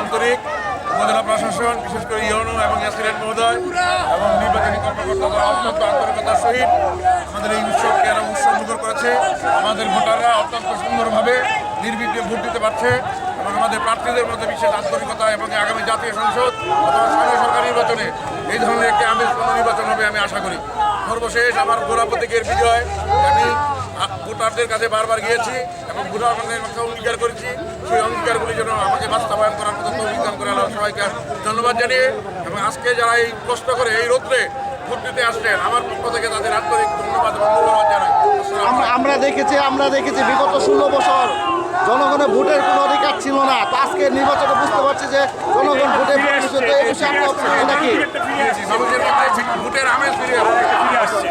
আন্তরিক উপজেলা প্রশাসন, বিশেষ করে ইউনো এবং এসিলেট মহোদয় এবং নির্বাচনী কর্মকর্তারা অত্যন্ত আন্তরিকতার সহিত আমাদের এই উৎসবকে এরা উৎসব মুখর করেছে। আমাদের ভোটাররা অত্যন্ত সুন্দরভাবে নির্বিঘ্নে ভোট দিতে পারছে এবং আমাদের প্রার্থীদের মধ্যে বিশেষ আন্তরিকতা এবং আগামী জাতীয় সংসদ অথবা স্থানীয় সরকার নির্বাচনে এই ধরনের একটি আমেজপূর্ণ নির্বাচন হবে আমি আশা করি। সর্বশেষ আমার গোড়া প্রতীকের বিজয়। আমি ভোটারদের কাছে বারবার গিয়েছি এবং ভোটারদের কাছে অঙ্গীকার করেছি। সবাইকে ধন্যবাদ জানিয়ে এবং আজকে যারা এই কষ্ট করে এই রোদ্রে ভোট দিতে আসছেন আমার পক্ষ থেকে তাদের আন্তরিক ধন্যবাদ এবং ধন্যবাদ জানাই। আমরা দেখেছি আমরা দেখেছি বিগত ষোলো বছর জনগণের ভোটের কোনো অধিকার ছিল না। তো আজকে নির্বাচনে বুঝতে পারছি যে জনগণ ভোটে নাকি। মানুষের ভোটের আমেজ ফিরে আসছে।